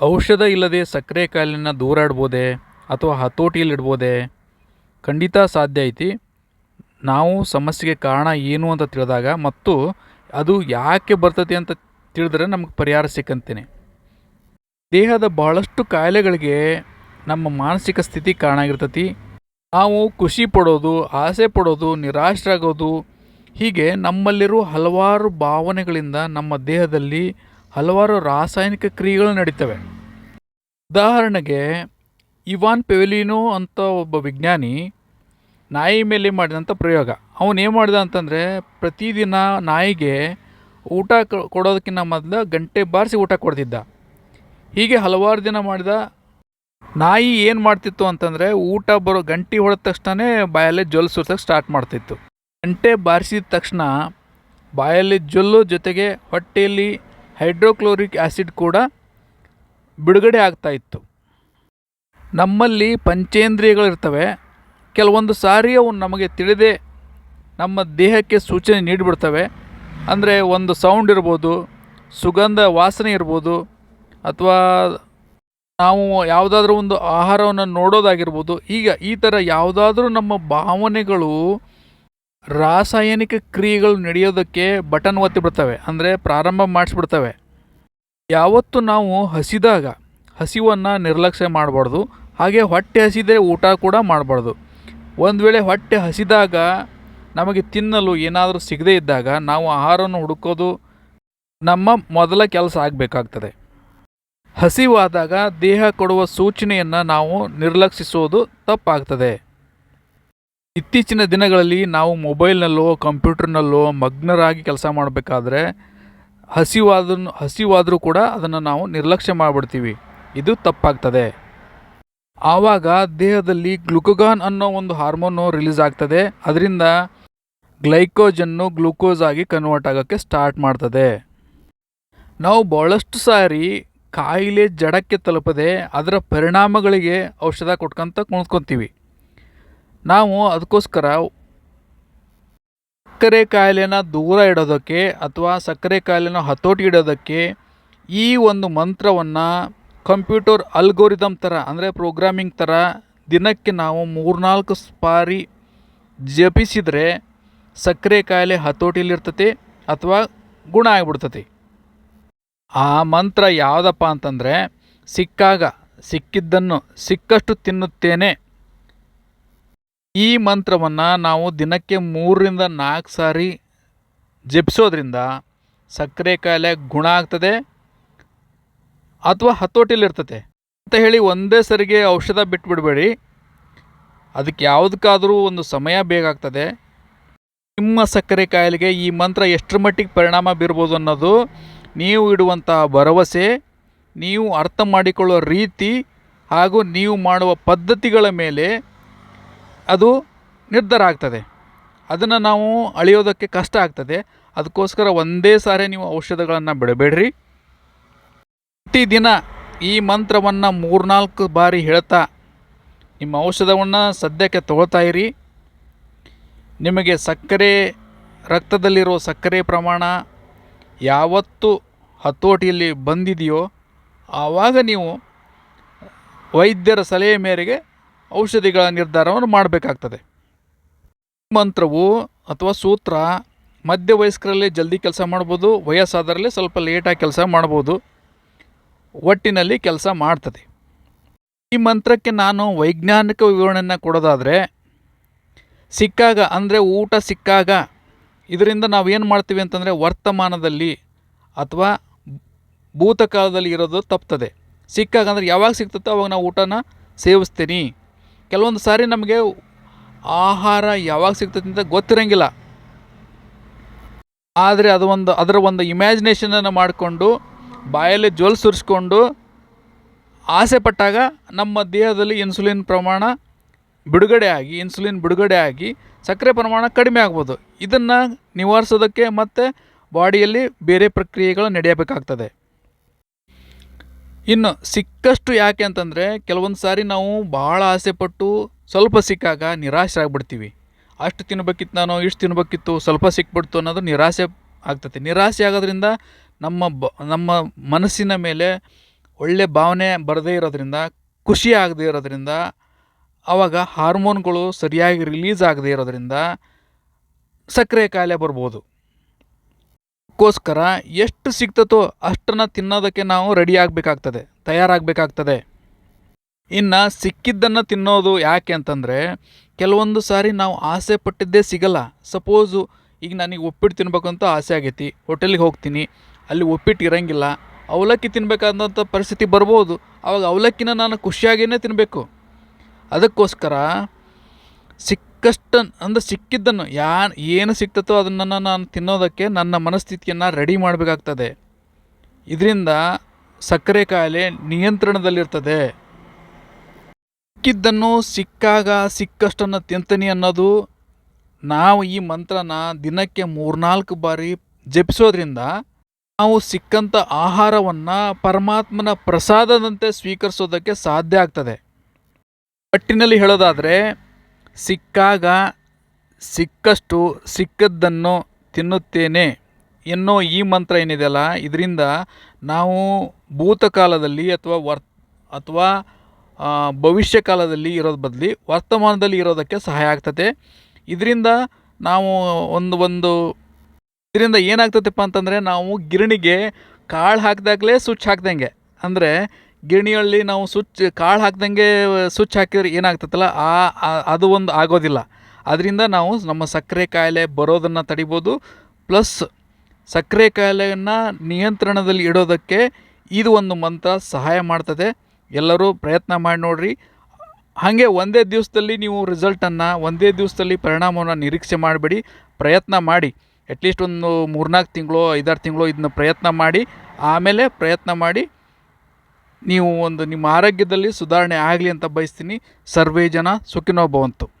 ಔಷಧ ಇಲ್ಲದೆ ಸಕ್ಕರೆ ಕಾಯಿಲೆನ ದೂರಾಡ್ಬೋದೇ ಅಥವಾ ಹತೋಟಿಯಲ್ಲಿ ಇಡ್ಬೋದೇ? ಖಂಡಿತ ಸಾಧ್ಯ ಐತಿ. ನಾವು ಸಮಸ್ಯೆಗೆ ಕಾರಣ ಏನು ಅಂತ ತಿಳಿದಾಗ ಮತ್ತು ಅದು ಯಾಕೆ ಬರ್ತೈತಿ ಅಂತ ತಿಳಿದ್ರೆ ನಮಗೆ ಪರಿಹಾರ ಸಿಕ್ಕಂತೇನೆ. ದೇಹದ ಬಹಳಷ್ಟು ಕಾಯಿಲೆಗಳಿಗೆ ನಮ್ಮ ಮಾನಸಿಕ ಸ್ಥಿತಿ ಕಾರಣ ಆಗಿರ್ತತಿ. ನಾವು ಖುಷಿ ಪಡೋದು, ಆಸೆ ಪಡೋದು, ನಿರಾಶರಾಗೋದು ಹೀಗೆ ನಮ್ಮಲ್ಲಿರುವ ಹಲವಾರು ಭಾವನೆಗಳಿಂದ ನಮ್ಮ ದೇಹದಲ್ಲಿ ಹಲವಾರು ರಾಸಾಯನಿಕ ಕ್ರಿಯೆಗಳು ನಡೀತವೆ. ಉದಾಹರಣೆಗೆ, ಇವಾನ್ ಪೆವೆಲಿನೋ ಅಂತ ಒಬ್ಬ ವಿಜ್ಞಾನಿ ನಾಯಿ ಮೇಲೆ ಮಾಡಿದಂಥ ಪ್ರಯೋಗ. ಅವನೇನು ಮಾಡಿದ ಅಂತಂದರೆ, ಪ್ರತಿದಿನ ನಾಯಿಗೆ ಊಟ ಕೊಡೋದಕ್ಕಿಂತ ಮೊದಲು ಗಂಟೆ ಬಾರಿಸಿ ಊಟ ಕೊಡ್ತಿದ್ದ. ಹೀಗೆ ಹಲವಾರು ದಿನ ಮಾಡಿದ ನಾಯಿ ಏನು ಮಾಡ್ತಿತ್ತು ಅಂತಂದರೆ, ಊಟ ಬರೋ ಗಂಟೆ ಹೊಡೆದ ತಕ್ಷಣವೇ ಬಾಯಲ್ಲಿ ಜೊಲ್ಲು ಸುರ್ಸೋಕ್ಕೆ ಸ್ಟಾರ್ಟ್ ಮಾಡ್ತಿತ್ತು. ಗಂಟೆ ಬಾರಿಸಿದ ತಕ್ಷಣ ಬಾಯಲ್ಲಿ ಜೊಲ್ಲು ಜೊತೆಗೆ ಹೊಟ್ಟೆಯಲ್ಲಿ ಹೈಡ್ರೋಕ್ಲೋರಿಕ್ ಆ್ಯಸಿಡ್ ಕೂಡ ಬಿಡುಗಡೆ ಆಗ್ತಾ ಇತ್ತು. ನಮ್ಮಲ್ಲಿ ಪಂಚೇಂದ್ರಿಯಗಳಿರ್ತವೆ. ಕೆಲವೊಂದು ಸಾರಿ ಅವು ನಮಗೆ ತಿಳಿದೇ ನಮ್ಮ ದೇಹಕ್ಕೆ ಸೂಚನೆ ನೀಡಿಬಿಡ್ತವೆ. ಅಂದರೆ ಒಂದು ಸೌಂಡ್ ಇರ್ಬೋದು, ಸುಗಂಧ ವಾಸನೆ ಇರ್ಬೋದು, ಅಥವಾ ನಾವು ಯಾವುದಾದ್ರೂ ಒಂದು ಆಹಾರವನ್ನು ನೋಡೋದಾಗಿರ್ಬೋದು, ಈಗ ಈ ಥರ ಯಾವುದಾದ್ರೂ ನಮ್ಮ ಭಾವನೆಗಳು ರಾಸಾಯನಿಕ ಕ್ರಿಯೆಗಳು ನಡೆಯೋದಕ್ಕೆ ಬಟನ್ ಒತ್ತಿ ಬಿಡ್ತವೆ ಅಂದರೆ ಪ್ರಾರಂಭ ಮಾಡಿಸ್ಬಿಡ್ತವೆ. ಯಾವತ್ತು ನಾವು ಹಸಿದಾಗ ಹಸಿವನ್ನು ನಿರ್ಲಕ್ಷ್ಯ ಮಾಡಬಾರ್ದು, ಹಾಗೆ ಹೊಟ್ಟೆ ಹಸಿದರೆ ಊಟ ಕೂಡ ಮಾಡಬಾರ್ದು. ಒಂದು ವೇಳೆ ಹೊಟ್ಟೆ ಹಸಿದಾಗ ನಮಗೆ ತಿನ್ನಲು ಏನಾದರೂ ಸಿಗದೇ ಇದ್ದಾಗ ನಾವು ಆಹಾರವನ್ನು ಹುಡುಕೋದು ನಮ್ಮ ಮೊದಲ ಕೆಲಸ ಆಗಬೇಕಾಗ್ತದೆ. ಹಸಿವಾದಾಗ ದೇಹ ಕೊಡುವ ಸೂಚನೆಯನ್ನು ನಾವು ನಿರ್ಲಕ್ಷಿಸೋದು ತಪ್ಪಾಗ್ತದೆ. ಇತ್ತೀಚಿನ ದಿನಗಳಲ್ಲಿ ನಾವು ಮೊಬೈಲ್ನಲ್ಲೋ, ಕಂಪ್ಯೂಟರ್ನಲ್ಲೋ ಮಗ್ನರಾಗಿ ಕೆಲಸ ಮಾಡಬೇಕಾದ್ರೆ ಹಸಿವಾದ ಹಸಿವಾದರೂ ಕೂಡ ಅದನ್ನು ನಾವು ನಿರ್ಲಕ್ಷ್ಯ ಮಾಡಿಬಿಡ್ತೀವಿ. ಇದು ತಪ್ಪಾಗ್ತದೆ. ಆವಾಗ ದೇಹದಲ್ಲಿ ಗ್ಲುಕೋಗಾನ್ ಅನ್ನೋ ಒಂದು ಹಾರ್ಮೋನು ರಿಲೀಸ್ ಆಗ್ತದೆ. ಅದರಿಂದ ಗ್ಲೈಕೋಜನ್ನು ಗ್ಲೂಕೋಸ್ ಆಗಿ ಕನ್ವರ್ಟ್ ಆಗೋಕ್ಕೆ ಸ್ಟಾರ್ಟ್ ಮಾಡ್ತದೆ. ನಾವು ಭಾಳಷ್ಟು ಸಾರಿ ಕಾಯಿಲೆ ಜಡಕ್ಕೆ ತಲುಪದೆ ಅದರ ಪರಿಣಾಮಗಳಿಗೆ ಔಷಧ ಕೊಟ್ಕೊಂತ ಕುಣಿಸ್ಕೊತೀವಿ. ನಾವು ಅದಕ್ಕೋಸ್ಕರ ಸಕ್ಕರೆ ಕಾಯಿಲೆನ ದೂರ ಇಡೋದಕ್ಕೆ ಅಥವಾ ಸಕ್ಕರೆ ಕಾಯಿಲೆನ ಹತೋಟಿ ಇಡೋದಕ್ಕೆ ಈ ಒಂದು ಮಂತ್ರವನ್ನು ಕಂಪ್ಯೂಟರ್ ಅಲ್ಗೋರಿದಮ್ ಥರ, ಅಂದರೆ ಪ್ರೋಗ್ರಾಮಿಂಗ್ ಥರ ದಿನಕ್ಕೆ ನಾವು ಮೂರ್ನಾಲ್ಕು ಬಾರಿ ಜಪಿಸಿದರೆ ಸಕ್ಕರೆ ಕಾಯಿಲೆ ಹತೋಟಿಲಿರ್ತತಿ ಅಥವಾ ಗುಣ ಆಗಿಬಿಡ್ತತಿ ಆ ಮಂತ್ರ ಯಾವುದಪ್ಪ ಅಂತಂದರೆ, ಸಿಕ್ಕಾಗ, ಸಿಕ್ಕಿದ್ದನ್ನು ಸಿಕ್ಕಷ್ಟು ತಿನ್ನುತ್ತೇನೆ ಈ ಮಂತ್ರವನ್ನು ನಾವು ದಿನಕ್ಕೆ ಮೂರರಿಂದ ನಾಲ್ಕು ಸಾರಿ ಜಪಿಸೋದ್ರಿಂದ ಸಕ್ಕರೆ ಕಾಯಿಲೆ ಗುಣ ಆಗ್ತದೆ ಅಥವಾ ಹತೋಟಿಲಿರ್ತದೆ ಅಂತ ಹೇಳಿ ಒಂದೇ ಸರಿಗೆ ಔಷಧ ಬಿಟ್ಬಿಡಬೇಡಿ. ಅದಕ್ಕೆ ಯಾವುದಕ್ಕಾದರೂ ಒಂದು ಸಮಯ ಬೇಕಾಗ್ತದೆ ನಿಮ್ಮ ಸಕ್ಕರೆ ಕಾಯಿಲೆಗೆ ಈ ಮಂತ್ರ ಎಷ್ಟರ ಮಟ್ಟಿಗೆ ಪರಿಣಾಮ ಬೀರ್ಬೋದು ಅನ್ನೋದು ನೀವು ಇಡುವಂಥ ಭರವಸೆ, ನೀವು ಅರ್ಥ ಮಾಡಿಕೊಳ್ಳೋ ರೀತಿ ಹಾಗೂ ನೀವು ಮಾಡುವ ಪದ್ಧತಿಗಳ ಮೇಲೆ ಅದು ನಿರ್ಧಾರ ಆಗ್ತದೆ. ಅದನ್ನು ನಾವು ಅಳೆಯೋದಕ್ಕೆ ಕಷ್ಟ ಆಗ್ತದೆ. ಅದಕ್ಕೋಸ್ಕರ ಒಂದೇ ಸಾರಿ ನೀವು ಔಷಧಗಳನ್ನು ಬಿಡಬೇಡ್ರಿ. ಪ್ರತಿದಿನ ಈ ಮಂತ್ರವನ್ನು ಮೂರ್ನಾಲ್ಕು ಬಾರಿ ಹೇಳ್ತಾ ನಿಮ್ಮ ಔಷಧವನ್ನು ಸದ್ಯಕ್ಕೆ ಇರಿ. ನಿಮಗೆ ಸಕ್ಕರೆ, ರಕ್ತದಲ್ಲಿರೋ ಸಕ್ಕರೆ ಪ್ರಮಾಣ ಯಾವತ್ತು ಹತೋಟಿಯಲ್ಲಿ ಬಂದಿದೆಯೋ ಆವಾಗ ನೀವು ವೈದ್ಯರ ಸಲಹೆ ಮೇರೆಗೆ ಔಷಧಿಗಳ ನಿರ್ಧಾರವನ್ನು ಮಾಡಬೇಕಾಗ್ತದೆ. ಮಂತ್ರವು ಅಥವಾ ಸೂತ್ರ ಮಧ್ಯ ವಯಸ್ಕರಲ್ಲಿ ಜಲ್ದಿ ಕೆಲಸ ಮಾಡ್ಬೋದು, ವಯಸ್ಸಾದರಲ್ಲೇ ಸ್ವಲ್ಪ ಲೇಟಾಗಿ ಕೆಲಸ ಮಾಡ್ಬೋದು, ಒಟ್ಟಿನಲ್ಲಿ ಕೆಲಸ ಮಾಡ್ತದೆ. ಈ ಮಂತ್ರಕ್ಕೆ ನಾನು ವೈಜ್ಞಾನಿಕ ವಿವರಣೆಯನ್ನು ಕೊಡೋದಾದರೆ, ಸಿಕ್ಕಾಗ ಅಂದರೆ ಊಟ ಸಿಕ್ಕಾಗ ಇದರಿಂದ ನಾವು ಏನು ಮಾಡ್ತೀವಿ ಅಂತಂದರೆ ವರ್ತಮಾನದಲ್ಲಿ ಅಥವಾ ಭೂತಕಾಲದಲ್ಲಿ ಇರೋದು ತಪ್ತದೆ. ಸಿಕ್ಕಾಗ ಅಂದರೆ ಯಾವಾಗ ಸಿಗ್ತದೋ ಅವಾಗ ನಾವು ಊಟನ ಸೇವಿಸ್ತೀನಿ. ಕೆಲವೊಂದು ಸಾರಿ ನಮಗೆ ಆಹಾರ ಯಾವಾಗ ಸಿಗ್ತದೆ ಅಂತ ಗೊತ್ತಿರಂಗಿಲ್ಲ. ಆದರೆ ಅದು ಒಂದು, ಅದರ ಒಂದು ಇಮ್ಯಾಜಿನೇಷನನ್ನು ಮಾಡಿಕೊಂಡು, ಬಾಯಲ್ಲಿ ಜೋಲ್ ಸುರಿಸ್ಕೊಂಡು, ಆಸೆ ಪಟ್ಟಾಗ ನಮ್ಮ ದೇಹದಲ್ಲಿ ಇನ್ಸುಲಿನ್ ಪ್ರಮಾಣ ಬಿಡುಗಡೆ ಆಗಿ ಇನ್ಸುಲಿನ್ ಬಿಡುಗಡೆ ಆಗಿ ಸಕ್ಕರೆ ಪ್ರಮಾಣ ಕಡಿಮೆ ಆಗ್ಬೋದು. ಇದನ್ನು ನಿವಾರಿಸೋದಕ್ಕೆ ಮತ್ತು ಬಾಡಿಯಲ್ಲಿ ಬೇರೆ ಪ್ರಕ್ರಿಯೆಗಳು ನಡೆಯಬೇಕಾಗ್ತದೆ. ಇನ್ನು ಸಿಕ್ಕಷ್ಟು ಯಾಕೆ ಅಂತಂದರೆ ಕೆಲವೊಂದು ಸಾರಿ ನಾವು ಭಾಳ ಆಸೆಪಟ್ಟು ಸ್ವಲ್ಪ ಸಿಕ್ಕಾಗ ನಿರಾಶೆ ಆಗ್ಬಿಡ್ತೀವಿ. ಅಷ್ಟು ತಿನ್ಬೇಕಿತ್ತು ನಾನು, ಇಷ್ಟು ತಿನ್ಬೇಕಿತ್ತು, ಸ್ವಲ್ಪ ಸಿಕ್ಬಿಡ್ತು ಅನ್ನೋದು ನಿರಾಸೆ ಆಗ್ತದೆ. ನಿರಾಸೆ ಆಗೋದ್ರಿಂದ ನಮ್ಮ ಬ, ನಮ್ಮ ಮನಸ್ಸಿನ ಮೇಲೆ ಒಳ್ಳೆ ಭಾವನೆ ಬರದೇ ಇರೋದ್ರಿಂದ, ಖುಷಿ ಆಗದೇ ಇರೋದ್ರಿಂದ ಆವಾಗ ಹಾರ್ಮೋನ್ಗಳು ಸರಿಯಾಗಿ ರಿಲೀಸ್ ಆಗದೇ ಇರೋದ್ರಿಂದ ಸಕ್ಕರೆ ಕಾಯಿಲೆ ಬರ್ಬೋದು. ಅದಕ್ಕೋಸ್ಕರ ಎಷ್ಟು ಸಿಗ್ತತೋ ಅಷ್ಟನ್ನು ತಿನ್ನೋದಕ್ಕೆ ನಾವು ರೆಡಿ ಆಗಬೇಕಾಗ್ತದೆ, ತಯಾರಾಗಬೇಕಾಗ್ತದೆ. ಇನ್ನು ಸಿಕ್ಕಿದ್ದನ್ನು ತಿನ್ನೋದು ಯಾಕೆ ಅಂತಂದರೆ, ಕೆಲವೊಂದು ಸಾರಿ ನಾವು ಆಸೆ ಪಟ್ಟಿದ್ದೇ ಸಿಗಲ್ಲ. ಸಪೋಸು ಈಗ ನನಗೆ ಒಪ್ಪಿಟ್ಟು ಅಂತ ಆಸೆ ಆಗೈತಿ, ಹೋಟೆಲಿಗೆ ಹೋಗ್ತೀನಿ, ಅಲ್ಲಿ ಒಪ್ಪಿಟ್ಟು ಇರಂಗಿಲ್ಲ, ಅವಲಕ್ಕಿ ತಿನ್ನಬೇಕಾದಂಥ ಪರಿಸ್ಥಿತಿ ಬರ್ಬೋದು, ಆವಾಗ ಅವಲಕ್ಕಿನ ನಾನು ಖುಷಿಯಾಗಿಯೇ ತಿನ್ನಬೇಕು ಅದಕ್ಕೋಸ್ಕರ ಸಿಕ್ಕಷ್ಟು ಅಂದರೆ ಸಿಕ್ಕಿದ್ದನ್ನು ಯಾ ಏನು ಸಿಕ್ತತೋ ಅದನ್ನು ನಾನು ತಿನ್ನೋದಕ್ಕೆ ನನ್ನ ಮನಸ್ಥಿತಿಯನ್ನು ರೆಡಿ ಮಾಡಬೇಕಾಗ್ತದೆ. ಇದರಿಂದ ಸಕ್ಕರೆ ಕಾಯಿಲೆ ನಿಯಂತ್ರಣದಲ್ಲಿರ್ತದೆ. ಸಿಕ್ಕಿದ್ದನ್ನು ಸಿಕ್ಕಾಗ ಸಿಕ್ಕಷ್ಟನ್ನು ತಿಂತೀನಿ ಅನ್ನೋದು ನಾವು ಈ ಮಂತ್ರನ ದಿನಕ್ಕೆ ಮೂರ್ನಾಲ್ಕು ಬಾರಿ ಜಪಿಸೋದ್ರಿಂದ ನಾವು ಸಿಕ್ಕಂಥ ಆಹಾರವನ್ನು ಪರಮಾತ್ಮನ ಪ್ರಸಾದದಂತೆ ಸ್ವೀಕರಿಸೋದಕ್ಕೆ ಸಾಧ್ಯ ಆಗ್ತದೆ. ಒಟ್ಟಿನಲ್ಲಿ ಹೇಳೋದಾದರೆ ಸಿಕ್ಕಾಗ ಸಿಕ್ಕಷ್ಟು ಸಿಕ್ಕದ್ದನ್ನು ತಿನ್ನುತ್ತೇನೆ. ಎನ್ನೋ ಈ ಮಂತ್ರ ಏನಿದೆಯಲ್ಲ, ಇದರಿಂದ ನಾವು ಭೂತಕಾಲದಲ್ಲಿ ಅಥವಾ ವರ್, ಅಥವಾ ಭವಿಷ್ಯ ಕಾಲದಲ್ಲಿ ಇರೋದು ಬದಲಿ ವರ್ತಮಾನದಲ್ಲಿ ಇರೋದಕ್ಕೆ ಸಹಾಯ ಆಗ್ತದೆ. ಇದರಿಂದ ನಾವು ಒಂದು ಒಂದು, ಇದರಿಂದ ಏನಾಗ್ತದಪ್ಪ ಅಂತಂದರೆ ನಾವು ಗಿರಣಿಗೆ ಕಾಳು ಹಾಕಿದಾಗಲೇ ಸ್ವಿಚ್ ಹಾಕ್ದಂಗೆ. ಅಂದರೆ ಗಿರಣಿಯಲ್ಲಿ ನಾವು ಸ್ವಿಚ್ ಕಾಳು ಹಾಕ್ದಂಗೆ ಸ್ವಿಚ್ ಹಾಕಿದ್ರೆ ಏನಾಗ್ತೈತಲ್ಲ ಆ- ಅದು ಒಂದು ಆಗೋದಿಲ್ಲ. ಅದರಿಂದ ನಾವು ನಮ್ಮ ಸಕ್ಕರೆ ಕಾಯಿಲೆ ಬರೋದನ್ನು ತಡಿಬೋದು. ಪ್ಲಸ್ ಸಕ್ಕರೆ ಕಾಯಿಲೆಯನ್ನು ನಿಯಂತ್ರಣದಲ್ಲಿ ಇಡೋದಕ್ಕೆ ಇದು ಒಂದು ಮಂತ್ರ ಸಹಾಯ ಮಾಡ್ತದೆ. ಎಲ್ಲರೂ ಪ್ರಯತ್ನ ಮಾಡಿ ನೋಡ್ರಿ. ಹಾಗೆ ಒಂದೇ ದಿವಸದಲ್ಲಿ ನೀವು ರಿಸಲ್ಟನ್ನು, ಒಂದೇ ದಿವಸದಲ್ಲಿ ಪರಿಣಾಮವನ್ನು ನಿರೀಕ್ಷೆ ಮಾಡಬೇಡಿ. ಪ್ರಯತ್ನ ಮಾಡಿ. ಅಟ್ಲೀಸ್ಟ್ ಒಂದು ಮೂರ್ನಾಲ್ಕು ತಿಂಗಳು, ಐದಾರು ತಿಂಗಳು ಇದನ್ನ ಪ್ರಯತ್ನ ಮಾಡಿ. ಆಮೇಲೆ ಪ್ರಯತ್ನ ಮಾಡಿ. ನೀವು ಒಂದು ನಿಮ್ಮ ಆರೋಗ್ಯದಲ್ಲಿ ಸುಧಾರಣೆ ಆಗಲಿ ಅಂತ ಬಯಸ್ತೀನಿ. ಸರ್ವೇ ಜನ ಸುಖಿನೋ ಭವಂತು.